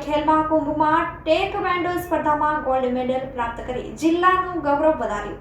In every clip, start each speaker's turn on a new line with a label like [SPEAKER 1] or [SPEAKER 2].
[SPEAKER 1] ખેલ મહાકુંભમાં ટેક વેન્ડો સ્પર્ધામાં ગોલ્ડ મેડલ પ્રાપ્ત કરી જિલ્લાનું ગૌરવ વધાર્યું.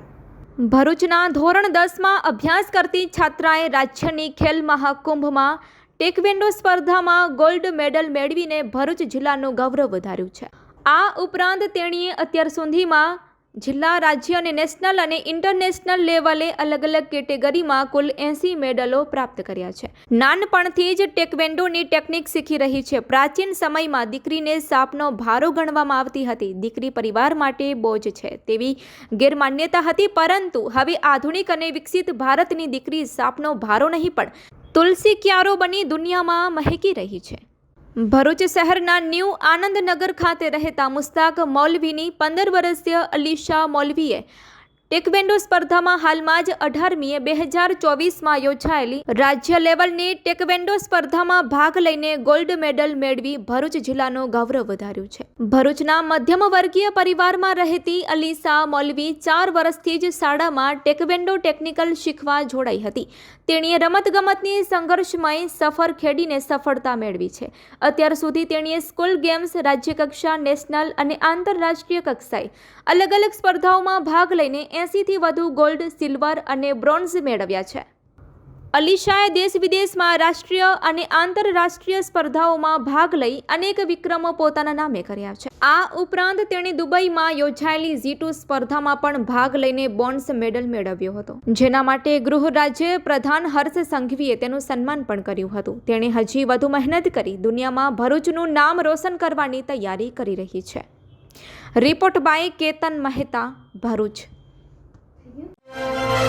[SPEAKER 2] ભરૂચના ધોરણ દસમાં અભ્યાસ કરતી છાત્રાએ રાજ્યની ખેલ મહાકુંભમાં ટેકવેન્ડો સ્પર્ધામાં ગોલ્ડ મેડલ મેળવીને ભરૂચ જિલ્લાનું ગૌરવ વધાર્યું છે. આ ઉપરાંત તેણીએ અત્યાર સુધીમાં જિલ્લા રાજ્ય અને નેશનલ અને ઇન્ટરનેશનલ લેવલે અલગ અલગ કેટેગરીમાં કુલ એંસી મેડલો પ્રાપ્ત કર્યા છે. નાનપણથી જ ટેકવેન્ડોની ટેકનિક શીખી રહી છે. પ્રાચીન સમયમાં દીકરીને સાપનો ભારો ગણવામાં આવતી હતી. દીકરી પરિવાર માટે બોજ છે. તેવી ગેરમાન્યતા હતી, પરંતુ હવે આધુનિક અને વિકસિત ભારતની દીકરી સાપનો ભારો નહીં પણ તુલસી ક્યારો બની દુનિયામાં મહેકી રહી છે. ભરૂચ શહેરના ન્યૂ આનંદનગર ખાતે રહેતા મુસ્તાક મૌલવીની પંદર વર્ષીય અલીશા મૌલવીએ ટેકવેન્ડો સ્પર્ધામાં હાલમાં જ અઢારમીએ બે હજાર ચોવીસમાં યોજાયેલી રાજ્ય લેવલની ટેકવેન્ડો સ્પર્ધામાં ભાગ લઈને ગોલ્ડ મેડલ મેળવી ભરૂચ જિલ્લાનું ગૌરવ વધાર્યું છે. ભરૂચના મધ્યમ વર્ગીય પરિવારમાં રહેતી અલીસા મૌલવી ચાર વર્ષથી જ શાળામાં ટેકવેન્ડો ટેકનિકલ શીખવા જોડાઈ હતી. તેણીએ રમતગમતની સંઘર્ષમય સફર ખેડીને સફળતા મેળવી છે. અત્યાર સુધી તેણીએ સ્કૂલ ગેમ્સ, રાજ્યકક્ષા, નેશનલ અને આંતરરાષ્ટ્રીય કક્ષાએ અલગ અલગ સ્પર્ધાઓમાં ભાગ લઈને એંસીથી વધુ ગોલ્ડ, સિલ્વર અને બ્રોન્ઝ મેળવ્યા છે. અલીશાએ દેશ વિદેશમાં રાષ્ટ્રીય અને આંતરરાષ્ટ્રીય સ્પર્ધાઓમાં ભાગ લઈ અનેક વિક્રમો પોતાના નામે કર્યા છે. આ ઉપરાંત તેણે દુબઈમાં યોજાયેલી ઝી સ્પર્ધામાં પણ ભાગ લઈને બોન્ડ્સ મેડલ મેળવ્યો હતો. જેના માટે ગૃહ રાજ્ય પ્રધાન હર્ષ સંઘવીએ તેનું સન્માન પણ કર્યું હતું. તેણે હજી વધુ મહેનત કરી દુનિયામાં ભરૂચનું નામ રોશન કરવાની તૈયારી કરી રહી છે. Report by Ketan Mehta, Bharuch. Bye.